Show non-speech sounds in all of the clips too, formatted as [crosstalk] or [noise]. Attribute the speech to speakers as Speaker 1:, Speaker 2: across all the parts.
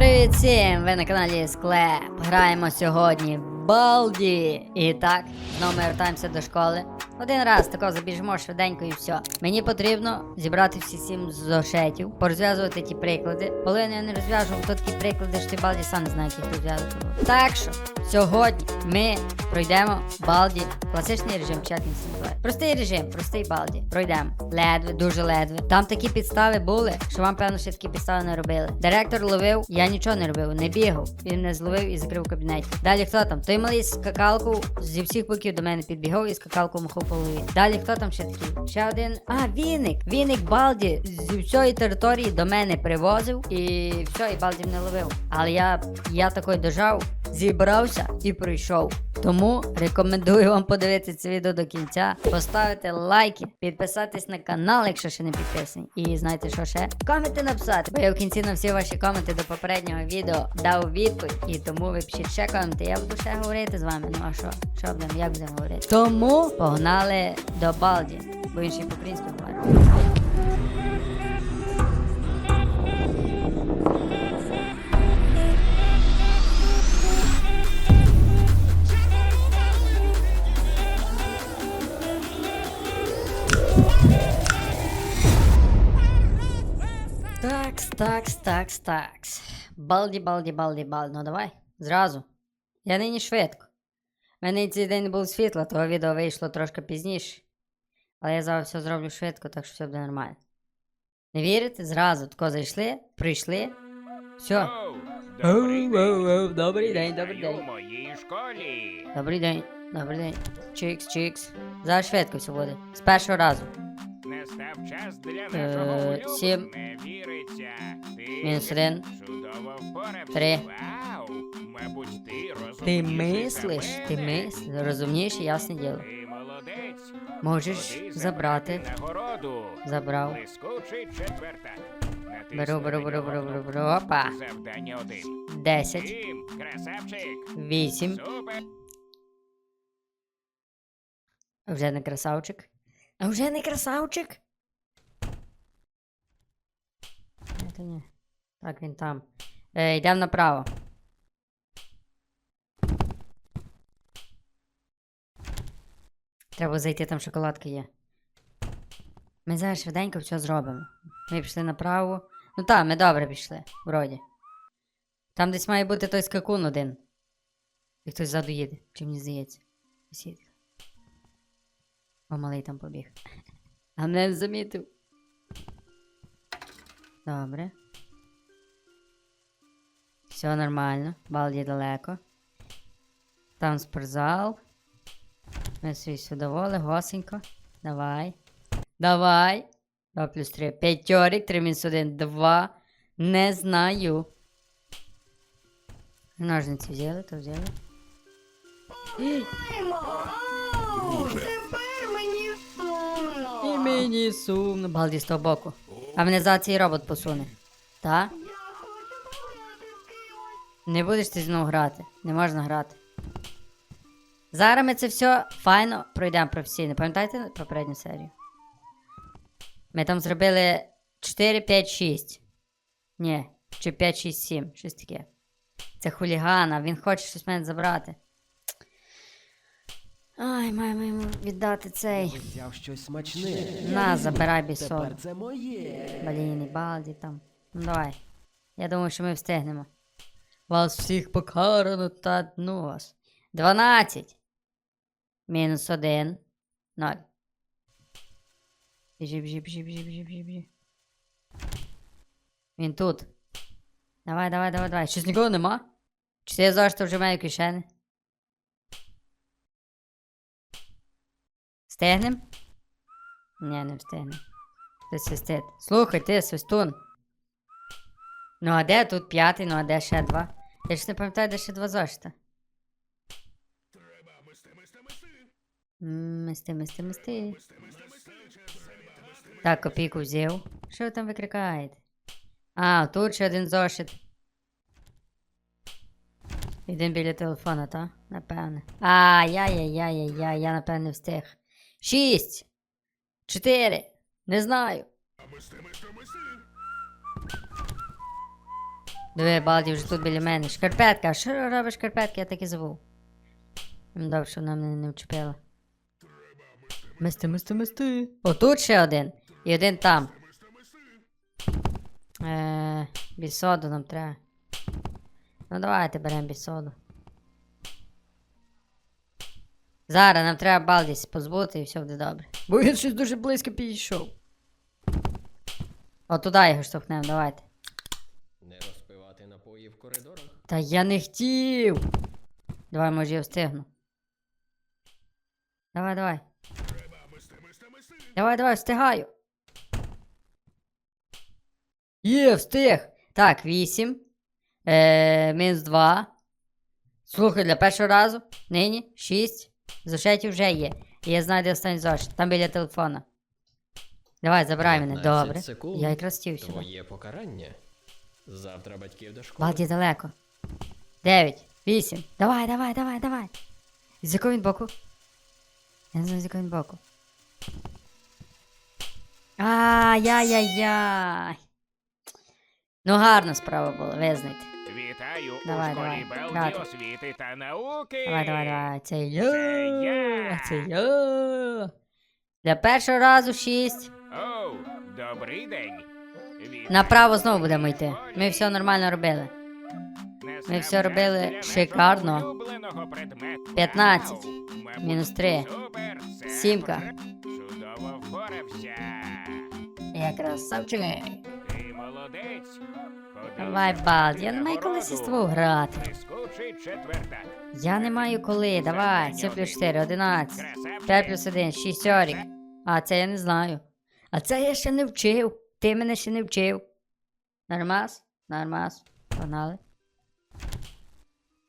Speaker 1: Привіт всім! Ви на каналі Склеп. Граємо сьогодні Балді. І так, знову ми вертаємося до школи. Один раз тако забіжимо швиденько і все. Мені потрібно зібрати всі сім зошетів, порозв'язувати ті приклади. Половину я не розв'яжу, то такі приклади, що ти Балді сам не знає, як їх розв'язувати. Так що, сьогодні ми пройдемо Балді. Класичний режим, чатний називає. Простий режим, простий Балді. Пройдемо. Ледве, дуже ледве. Там такі підстави були, що вам, певно, ще такі підстави не робили. Директор ловив, я нічого не робив, не бігав. Він не зловив і закрив в кабінеті. Далі хто там? Той малий скакалку зі всіх боків до мене підбігав і скакалку махав по. Далі хто там ще такий? Ще один. А, Віник! Віник Балді зі всієї території до мене привозив і все, і Балді мене ловив. Але я, я такий дожав, зібрався і прийшов. Тому рекомендую вам подивитися це відео до кінця, поставити лайки, підписатись на канал, якщо ще не підписані. І знаєте, що ще? Коменти написати. Бо я в кінці на всі ваші коменти до попереднього відео дав відповідь. І тому ви пишіть ще коменти. Я буду ще говорити з вами. Ну а що? Що будемо, як будемо говорити? Тому погнали до Балді, бо він ще й по-українськи говорить. Такс, такс, такс, такс. Балді, балді, балді, балді. Ну давай, зразу. Я нині швидко. У мене цей день не було світла, того відео вийшло трошки пізніше. Але я зараз все зроблю швидко, так що все буде нормально. Не вірите? Зразу тако зайшли, прийшли. Все.
Speaker 2: Добрий день.
Speaker 1: добрий день, добрий день. День. Чикс, чикс. Зараз швидко все буде. З першого разу.
Speaker 2: Настав час для
Speaker 1: Е,
Speaker 2: нашого
Speaker 1: сім.
Speaker 2: Не віриться. Ти
Speaker 1: Мінус один.
Speaker 2: чудово впорався.
Speaker 1: Три.
Speaker 2: Вау, мабуть, ти розумніший
Speaker 1: Ти
Speaker 2: за
Speaker 1: мислиш, ти
Speaker 2: мене.
Speaker 1: мислиш, розумнієш, ясне діло.
Speaker 2: Ти молодець.
Speaker 1: Можеш
Speaker 2: Ходи
Speaker 1: забрати.
Speaker 2: нагороду.
Speaker 1: Забрав.
Speaker 2: Блискучий четвертак. Натисни
Speaker 1: Беру, беру,
Speaker 2: на
Speaker 1: беру,
Speaker 2: нього
Speaker 1: беру, беру, беру. Опа.
Speaker 2: Завдання один.
Speaker 1: Десять.
Speaker 2: Сім, красавчик.
Speaker 1: Вісім.
Speaker 2: Супер.
Speaker 1: Вже не красавчик. А вже не красавчик. То ні. Так, він там. Е, йдемо направо. Треба зайти, там шоколадки є. Ми зараз швиденько все зробимо. Ми пішли направо. Ну так, ми добре пішли, вроді. Там десь має бути той скакун один. І хтось ззаду їде, чи мені здається. О, малий там побіг. А мене не замітив. Добре. Все нормально. Балді далеко. Там спортзал. Ми свій судоволи, госенько. Давай. Давай. 2 плюс 3. П'ятьорік, 3 мінус 1, 2. Не знаю. Ножниці взяли, то взяли.
Speaker 3: Мені
Speaker 1: Мені сумно. Балді з того боку. А мене за цей робот посуне. Та? Не будеш ти знову грати. Не можна грати. Зараз ми це все файно пройдемо професійно. Пам'ятаєте попередню серію? Ми там зробили 4, 5, 6. Ні, чи 5, 6, 7. Щось таке. Це хулігана, він хоче щось мене забрати. Ай, маємо йому віддати цей.
Speaker 4: Взяв щось смачне.
Speaker 1: На, забирай бісол.
Speaker 4: Тепер це моє.
Speaker 1: Баліни, балді там. Ну давай. Я думаю, що ми встигнемо. Вас всіх покарано та ну вас. 12. Мінус 1. 0. Біжи, біжи, біжи, біжи, біжи, біжи, біжи. Він тут. Давай, давай, давай, давай. Щось нікого нема? Чи це я завжди вже маю кишени? Встигнем? Ні, не встигнем. Ти свистить. Слухай, ти свистун. Ну, а де тут п'ятий, ну а де ще два? Я ж не пам'ятаю, де ще два зошита. М, Мисти, мисти, мисти. Так, копійку взяв. Що ви там викрикаєте? А, тут ще один зошит. Один біля телефона, та? Напевне. А, яй-яй-яй-яй, я напевне встиг. Шість. Чотири. Не знаю. Диви, Балді вже тут біля мене. Шкарпетка, що робиш шкарпетки? Я так і забув. Добре, що вона мене не вчепила. Мисти, мисти, мисти. О, тут ще один. І один там. Е, бісоду нам треба. Ну давайте беремо бісоду. Зараз нам треба Балдіс позбути і все буде добре. Бо він щось дуже близько підійшов. О, туди його штовхнемо, давайте.
Speaker 5: Не розпивати напої в коридорах.
Speaker 1: Та я не хотів. Давай, може, я встигну. Давай, давай. Давай, давай, встигаю. Є, встиг. Так, 8. Е, мінус 2. Слухай, для першого разу. Нині 6. Зошитів вже є. І я знаю, де останній зошит. Там біля телефона. Давай, забирай мене.
Speaker 5: 15
Speaker 1: Добре.
Speaker 5: секунд.
Speaker 1: Я якраз стів сюди.
Speaker 5: Твоє покарання. Завтра батьків до школи.
Speaker 1: Балді далеко. Дев'ять, вісім. Давай, давай, давай, давай. З якого він боку? Я не знаю, з якого він боку. Ай-яй-яй-яй. Ну, гарна справа була, визнайте.
Speaker 2: Вітаю
Speaker 1: Давай,
Speaker 2: у школі
Speaker 1: давай,
Speaker 2: Белді освіти та науки.
Speaker 1: Давай, давай, давай. Це я.
Speaker 2: Це я.
Speaker 1: Це я. Для першого разу шість.
Speaker 2: Оу, добрий день. Вітаю
Speaker 1: Направо знову будемо йти. Ми все нормально робили. Ми все робили шикарно.
Speaker 2: улюбленого предмету.
Speaker 1: 15.
Speaker 2: Вау, мабуть,
Speaker 1: Мінус 3.
Speaker 2: Супер, це
Speaker 1: Сімка.
Speaker 2: Чудово впорався.
Speaker 1: Я красавчик.
Speaker 2: Ти молодець.
Speaker 1: Давай, я не маю коли тобою грати. Я не маю коли, давай. 7 плюс 4, 11. 5 плюс 1, 6 орік. А це я не знаю. А це я ще не вчив. Ти мене ще не вчив. Нормас? Нормас. Погнали.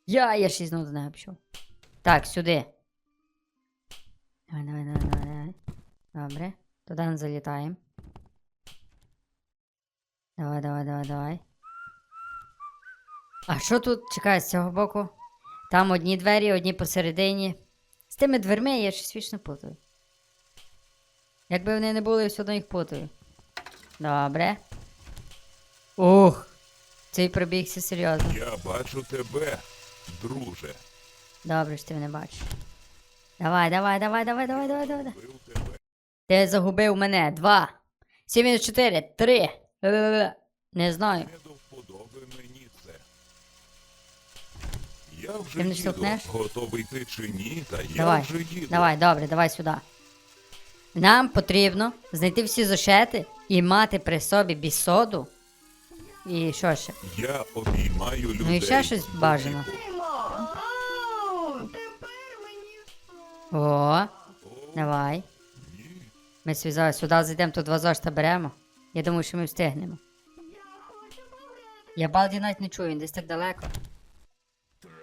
Speaker 1: Я, я ще знову до неї пішов. Так, сюди. Давай, давай, давай, давай, давай. Добре. Туди не залітаємо. Давай, давай, давай, давай. А що тут? Чекай, з цього боку. Там одні двері, одні посередині. З тими дверми я щось вічно путаю. Якби вони не були, я все одно їх путаю. Добре. Ух! Цей пробігся серйозно.
Speaker 6: Я бачу тебе, друже.
Speaker 1: Добре, що ти мене бачиш. Давай, давай, давай, давай, давай, давай, давай. Ти загубив мене. Два. Сім мінус чотири. Три. Не знаю.
Speaker 6: Не до вподоби мені це. Я вже
Speaker 1: Ти
Speaker 6: їду.
Speaker 1: штовхнеш?
Speaker 6: Готовий ти чи ні, та я
Speaker 1: Давай,
Speaker 6: вже їду.
Speaker 1: давай, добре, давай сюди. Нам потрібно знайти всі зошити і мати при собі бісоду. І що ще?
Speaker 6: Я обіймаю людей.
Speaker 1: Ну і ще щось бажано. О, давай. Ми свізали сюди зайдемо, тут два зошита беремо. Я думаю, що ми встигнемо. Я Балді навіть не чую, він десь так далеко.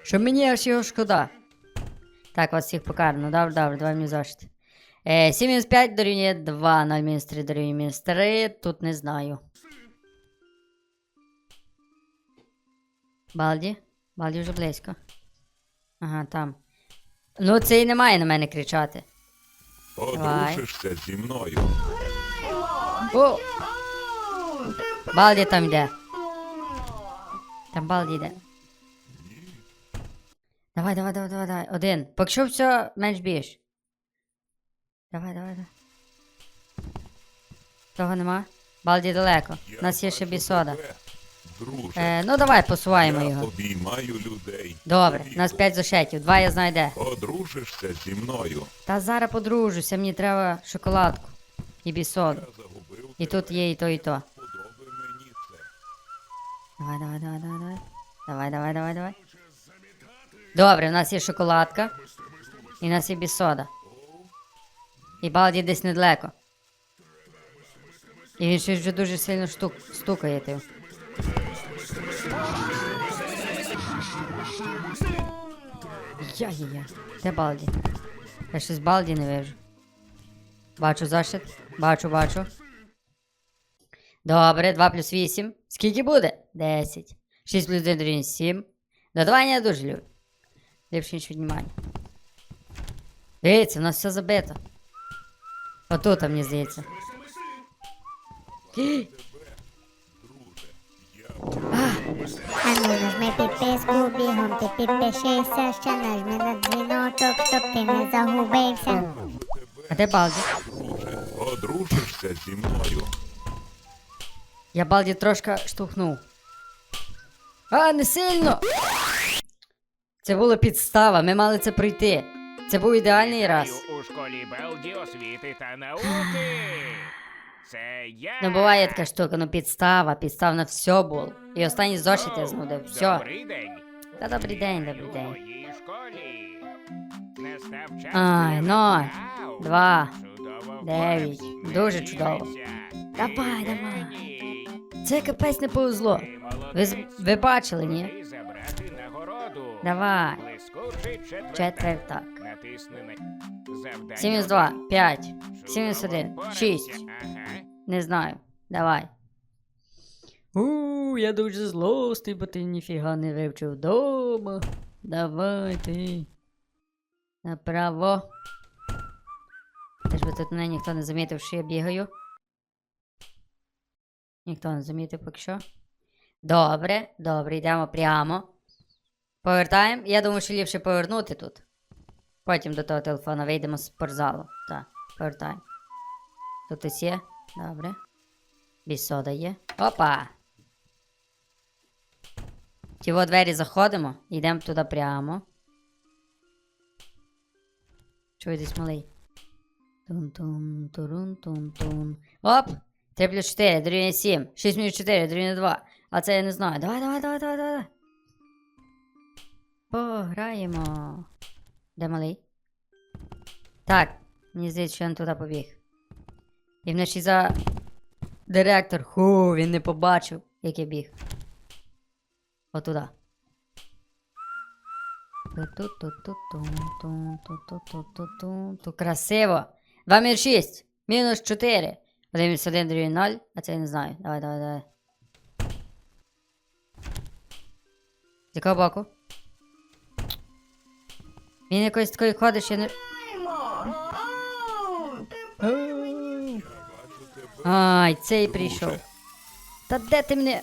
Speaker 1: Що мені аж його шкода. Так, вас всіх покарано. Добре, добре, два мені зошити. Е, 7 мінус 5 дорівнює 2, 0 мінус 3 дорівнює мінус 3. Тут не знаю. Балді? Балді вже близько. Ага, там. Ну, цей не має на мене кричати.
Speaker 6: Одружишся зі мною.
Speaker 1: О! Балді там йде. Там Балді йде. Давай, давай, давай, давай, давай. Один. Поки що все менш більш. Давай, давай, давай. Того нема? Балді далеко. У нас є ще бісода.
Speaker 6: Друже.
Speaker 1: Е, ну давай посуваємо
Speaker 6: я
Speaker 1: його.
Speaker 6: обіймаю людей.
Speaker 1: Добре, у нас 5 зошитів, два я знаю де.
Speaker 6: Одружишся зі мною.
Speaker 1: Та зараз подружуся, мені треба шоколадку. І бісоду. І тут є і то, і то. Давай, давай, давай, давай, давай. Давай, давай, давай, давай. Добре, у нас є шоколадка. І у нас є бісода. І Балді десь недалеко. І він щось вже дуже сильно штук, стукає тим. Я-я-я. Де Балді? Я щось Балді не вижу. Бачу зашит. Бачу, бачу. Добре, 2 плюс 8. Скільки буде? 10. 6 плюс 1 дорівнює 7. Додавання я дуже люблю. Ліпше ніж віднімання. Дивіться, у нас все забито. Отут, мені здається. А,
Speaker 7: А ну нажми підписку, бігом ти підпишися, ще нажми на дзвіночок, щоб ти не загубився.
Speaker 1: А де Балді?
Speaker 6: Друже, одружишся зі мною.
Speaker 1: Я Балді трошки штовхнув. А, не сильно! Це була підстава, ми мали це пройти. Це був ідеальний раз.
Speaker 2: У школі Белді освіти та науки. [sighs] Це я.
Speaker 1: Ну буває така штука, ну підстава, підстав на все було. І останній зошит я знудив. Все.
Speaker 2: Добрий день.
Speaker 1: Та добрий день, добрий
Speaker 2: У
Speaker 1: день.
Speaker 2: моїй школі. Настав час.
Speaker 1: Ай, ноль,
Speaker 2: вау.
Speaker 1: два,
Speaker 2: Чудово
Speaker 1: дев'ять. Дуже чудово. Давай,
Speaker 2: Ти
Speaker 1: давай.
Speaker 2: геній.
Speaker 1: Це капець не повезло.
Speaker 2: Ти
Speaker 1: Ви, з-
Speaker 2: молодець.
Speaker 1: ви бачили, ні? Давай.
Speaker 2: Четвертак.
Speaker 1: 72, 5,
Speaker 2: Чудово
Speaker 1: 71,
Speaker 2: впорався.
Speaker 1: 6. Не знаю. Давай. У, я дуже злостий, бо ти ніфіга не вивчив вдома. Давай ти. Направо. Теж би тут мене ніхто не замітив, що я бігаю. Ніхто не замітив поки що. Добре, добре, йдемо прямо. Повертаємо. Я думаю, що ліпше повернути тут. Потім до того телефона вийдемо з спортзалу. Так, повертаємо. Тут ось є. Добре. Бісода є. Опа! В ті во двері заходимо, йдемо туди прямо. Чуй десь малий. Тун-тун, турун-тун-тун. Оп! 3 плюс 4, дорівнює 7. 6 мінус 4, дорівнює 2. А це я не знаю. Давай, давай, давай, давай, давай. Пограємо. Де малий? Так, мені здається, що він туди побіг. І вночі за директор. Ху, він не побачив, як я біг. Отуда. Ту-ту-ту-ту-ту-ту-ту-ту-ту-ту. Красиво. 2 мінус 6. Мінус 4. 1 мінус 1 дорівнює 0. А це я не знаю. Давай, давай, давай. З якого боку? Він якось такої ходить, що я не. Ай, цей прийшов. Та де ти мене?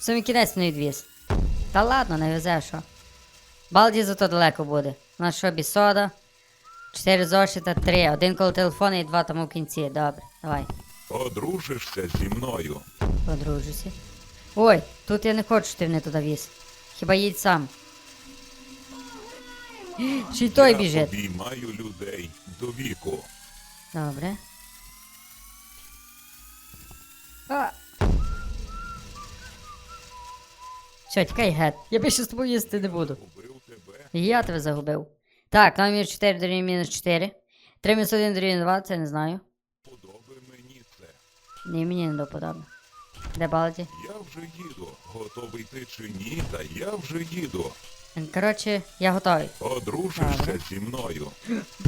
Speaker 1: В самий кінець не відвіз. Та ладно, не везе, що. Балді зато далеко буде. У нас що, бісода? Чотири зошита, три. Один коло телефону і два там у кінці. Добре, давай,
Speaker 6: одружишся зі мною.
Speaker 1: подружуся. Ой, тут я не хочу, щоб ти мене туди віз. Хіба їдь сам. Й той
Speaker 6: Я
Speaker 1: біжить.
Speaker 6: обіймаю людей до віку.
Speaker 1: Добре. А. Все, тікай геть. Я більше з тобою їсти не буду.
Speaker 6: Убив тебе.
Speaker 1: Я тебе загубив. Так, номер 4 дорівнює мінус 4. 3 мінус 1 дорівнює 2, це не знаю.
Speaker 6: Подоби мені це.
Speaker 1: Ні, мені не доподобно. Де балді?
Speaker 6: Я вже їду. Готовий ти чи ні, та я вже їду.
Speaker 1: Коротше, я готовий.
Speaker 6: Одружишся зі мною.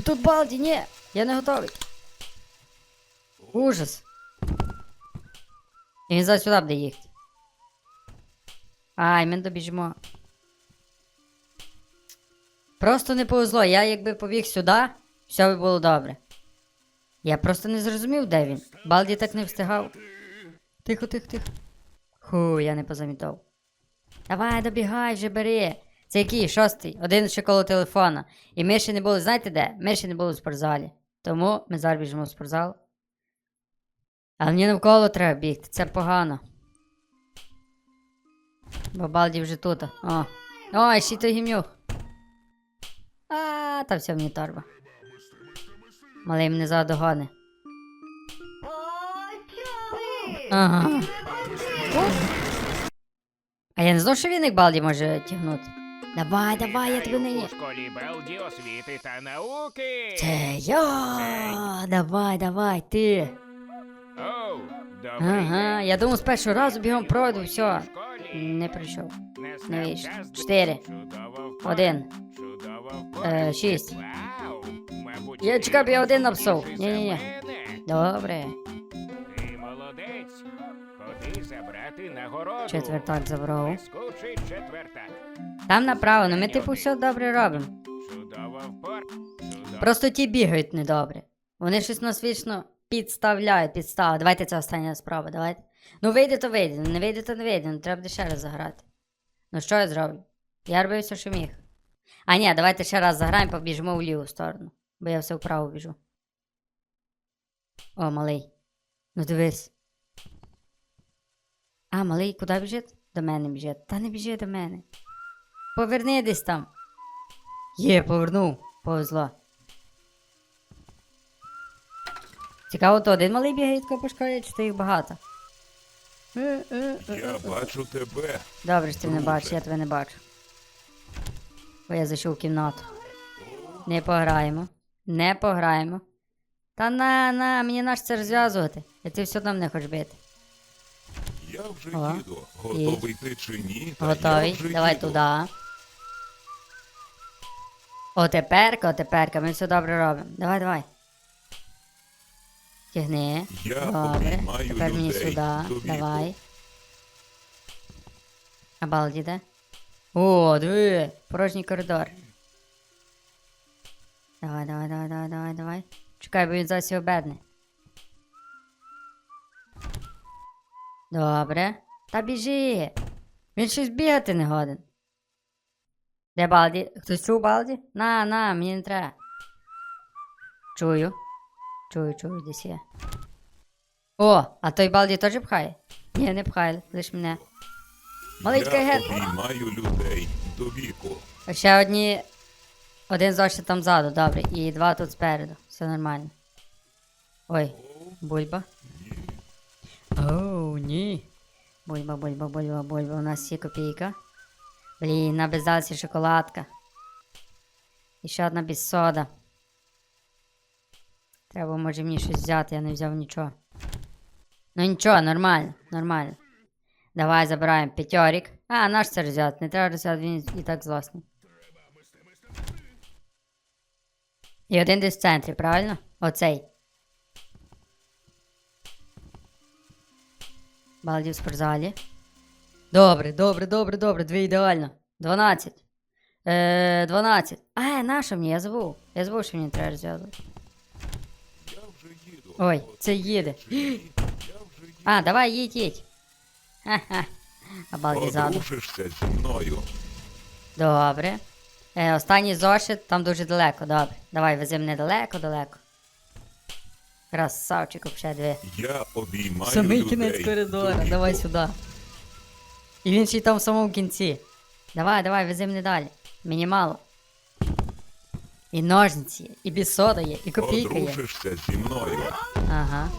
Speaker 1: Тут балді, ні! Я не готовий. Ужас. І він зараз сюди буде їхати. Ай, ми добіжимо. Просто не повезло. Я якби побіг сюди, все би було добре. Я просто не зрозумів, де він. Балді так не встигав. Тихо, тихо, тихо. Ху, я не позамітав. Давай, добігай вже бери. Це який? Шостий. Один ще коло телефона. І ми ще не були, знаєте де? Ми ще не були в спортзалі. Тому ми зараз біжимо в спортзал. А мені навколо треба бігти, це погано. Бо Балді вже тут. О. Ой, ще той гімнюх. А, та все мені торба. Малий мене задогони.
Speaker 3: О!
Speaker 1: Ага. А я не знав, що він як Балді може тягнути. Давай, давай, я тебе
Speaker 2: У школі Белді освіти та науки.
Speaker 1: Це я. Давай, давай, ти.
Speaker 2: Оу, добрий
Speaker 1: Ага, я думав з першого разу бігом пройду, все. Не прийшов. Не вийшло. Чотири. Один. Е, шість. Я чекав, я один написав.
Speaker 2: розумніший
Speaker 1: Ні-ні-ні. Добре.
Speaker 2: Ти молодець. Ходи забрати нагороду.
Speaker 1: Четвертак забрав.
Speaker 2: Блискучий четвертак.
Speaker 1: Там направо, ну ми типу все добре робимо. Просто ті бігають недобре. Вони щось нас вічно підставляють, підстави. Давайте це остання спроба, давайте. Ну вийде, то вийде, ну не вийде, то не вийде, ну треба ще раз заграти. Ну що я зроблю? Я робив все, що міг. А ні, давайте ще раз заграємо, побіжимо в ліву сторону. Бо я все вправо біжу. О, малий. Ну дивись. А, малий, куди біжить? До мене біжить. Та не біжи до мене. Поверни десь там. Є, повернув. Повезло. Цікаво, то один малий бігає тако по чи то їх багато? Е, е, е,
Speaker 6: Я бачу тебе.
Speaker 1: Добре, що ти мене бачиш, я тебе не бачу. Бо я зайшов в кімнату. Не пограємо. Не пограємо. Та на, на, мені наш це розв'язувати. І ти все одно мене хочеш бити.
Speaker 6: Я вже їду. Готовий ти чи ні? Я
Speaker 1: Готовий? Давай туди. О, теперка, о, теперка, ми все добре робимо. Давай, давай. Тягни.
Speaker 6: Я
Speaker 1: Добре.
Speaker 6: обіймаю
Speaker 1: Тепер мені
Speaker 6: людей.
Speaker 1: сюди.
Speaker 6: Тобі
Speaker 1: Давай. Обалді, де? О, диви, порожній коридор. Давай, давай, давай, давай, давай, давай. Чекай, бо він його обедне. Добре. Та біжи. Він щось бігати не годен. Де Балді? Хтось чув Балді? На, на, мені не треба. Чую. Чую, чую, десь є. О, а той Балді теж пхає? Ні, не пхає, лиш мене. Маленька
Speaker 6: Я
Speaker 1: гет.
Speaker 6: обіймаю людей до віку.
Speaker 1: Ще одні. Один зошит там ззаду, добре. І два тут спереду. Все нормально. Ой, бульба. Оу, ні. Бульба, бульба, бульба, бульба. У нас є копійка. Блін, на бездалці шоколадка. І ще одна без сода. Треба, може, мені щось взяти, я не взяв нічого. Ну нічого, нормально, нормально. Давай забираємо п'ятьорік. А, наш це розв'язати. Не треба розв'язати, він і так злосний. І один десь в центрі, правильно? Оцей. Балді в спортзалі. Добре, добре, добре, добре. Дві ідеально. 12. Е, 12. А, на що мені? Я забув. Я забув, що мені треба розв'язувати.
Speaker 6: Я вже їду.
Speaker 1: Ой, це їде.
Speaker 6: Я вже їду.
Speaker 1: А, давай, їдь, їдь. Ха-ха. Балді
Speaker 6: зі мною.
Speaker 1: Добре. Е, останній зошит там дуже далеко, добре. Давай, вези мене далеко, далеко. Красавчик, вообще дві.
Speaker 6: Я обіймаю
Speaker 1: Самий
Speaker 6: людей
Speaker 1: кінець коридора, давай сюди. І він ще й там в самому кінці. Давай, давай, вези мене далі. Мені мало. І ножниці, є, і бісода є, і копійка є.
Speaker 6: Одружишся зі мною.
Speaker 1: Ага.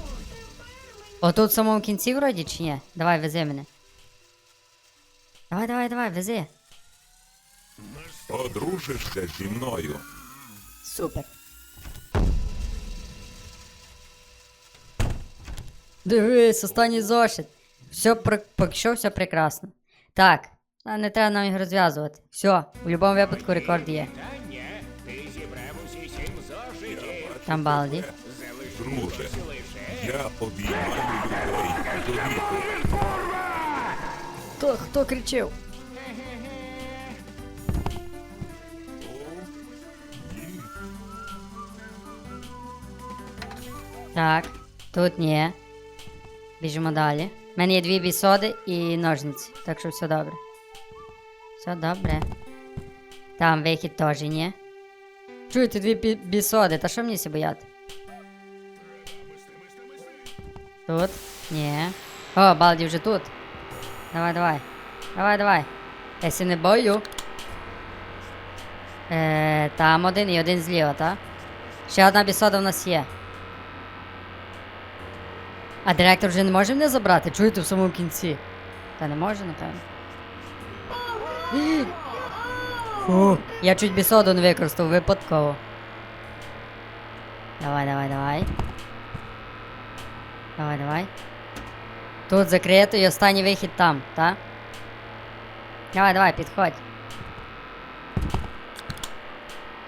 Speaker 1: Отут в самому кінці вроді чи ні? Давай, вези мене. Давай, давай, давай, вези.
Speaker 6: Одружишся зі мною.
Speaker 1: Супер. Дивись, останній зошит. Все пр... поки що все прекрасно. Так, а не треба нам їх розв'язувати. Все, в будь-якому випадку рекорд є.
Speaker 2: Таня, ти зібрав усі сім зошитів.
Speaker 1: Там балді.
Speaker 6: Друже, я обіймаю людей до віку.
Speaker 1: Хто, хто кричив? Так, тут ні. Біжимо далі. У мене є дві бісоди і ножниці, так що все добре. Все добре. Там вихід теж ні. Чуєте дві бі- бісоди, та що мені сі бояти? Тут? Ні. О, Балді вже тут. Давай, давай. Давай, давай. Я сі не бою. Е, там один і один зліва, так? Ще одна бісода в нас є. А директор вже не може мене забрати? Чуєте в самому кінці? Та не може, напевно. Фу, я чуть бісоду не використав випадково. Давай, давай, давай. Давай, давай. Тут закрито і останній вихід там, так? Давай, давай, підходь.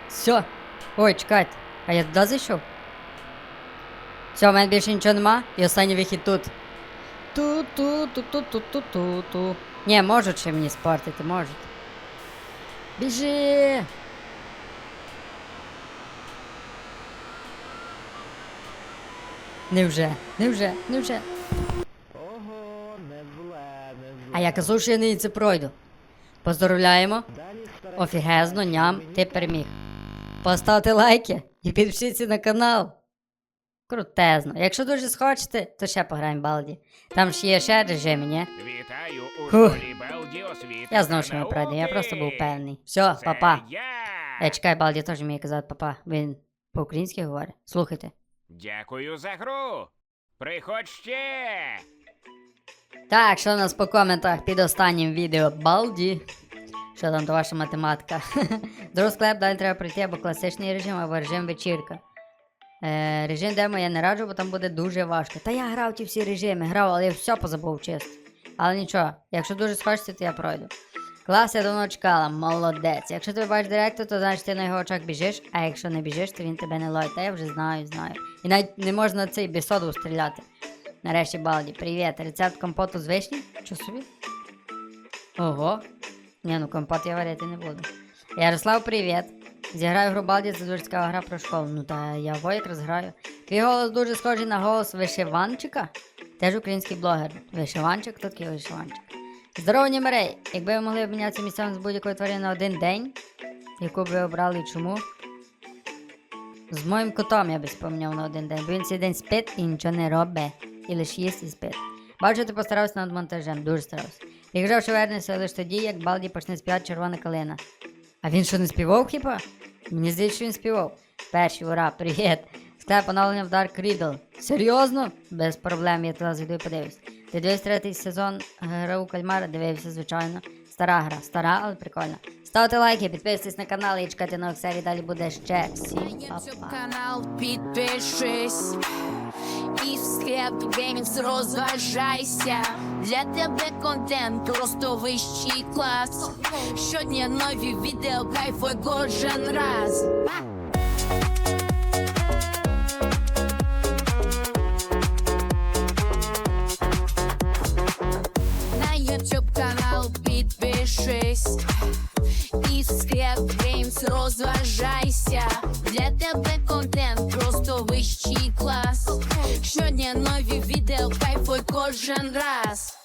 Speaker 1: Все. Ой, чекайте. А я туди зайшов? Все, в мене більше нічого нема. І останній вихід тут. Ту-ту-ту-ту-ту-ту-ту. Ні, можуть ще мені спортити, можуть. Біжи! Невже, невже, невже.
Speaker 4: Ого, не зле, не зле.
Speaker 1: А я казав, що я не це пройду. Поздоровляємо. Офігезно, ням, ти переміг. Поставте лайки і підпишіться на канал. Крутезно. Якщо дуже схочете, то ще пограємо балді. Там ж є ще режими, ні?
Speaker 2: Вітаю у школі Белді освіти.
Speaker 1: Я знав, що ми пройдемо, я просто був певний. Все,
Speaker 2: Це
Speaker 1: папа.
Speaker 2: Я.
Speaker 1: Е, чекай, балді теж вміє казати папа. Він по-українськи говорить. Слухайте.
Speaker 2: Дякую за гру. Приходь ще.
Speaker 1: Так, що у нас по коментах під останнім відео Балді. Що там то ваша математика? [laughs] Другий склеп далі треба пройти або класичний режим, або режим вечірка. Е, режим демо я не раджу, бо там буде дуже важко. Та я грав ті всі режими, грав, але я все позабув чисто. Але нічого, якщо дуже схочеться, то я пройду. Клас, я давно чекала, молодець. Якщо ти бачиш директор, то значить ти на його очах біжиш, а якщо не біжиш, то він тебе не ловить. Та я вже знаю, знаю. І навіть не можна цей бісоду стріляти. Нарешті Балді, привіт. Рецепт компоту з вишні? Що собі? Ого. Ні, ну компот я варити не буду. Ярослав, привіт. Зіграю гру Балді, це дуже цікава гра про школу. Ну та я во якраз граю. Твій голос дуже схожий на голос вишиванчика. Теж український блогер. Вишиванчик, хто такий вишиванчик. Здорово, Німерей! Якби ви могли обмінятися місцями з будь-якою твариною на один день, яку б ви обрали і чому? З моїм котом я би спомняв на один день, бо він цей день спить і нічого не робить. І лише їсть і спить. Бачу, ти постарався над монтажем, дуже старався. І казав, що вернешся лише тоді, як Балді почне співати червона калина. А він що не співав хіба? Мені здається, що він співав. Перший, ура, привіт. Склеп оновлення в Dark Riddle. Серйозно? Без проблем, я туди зайду і подивлюсь. Ти дивився третій сезон гри у кальмара, дивився, звичайно. Стара гра, стара, але прикольна. Ставте лайки, підписуйтесь на канал і чекайте нових серій, далі буде ще. Всім
Speaker 8: канал підпишись і в геймінг розважайся. Для тебе контент просто вищий клас. Щодня нові відео, кайфуй кожен раз. Кайфуй кожен раз.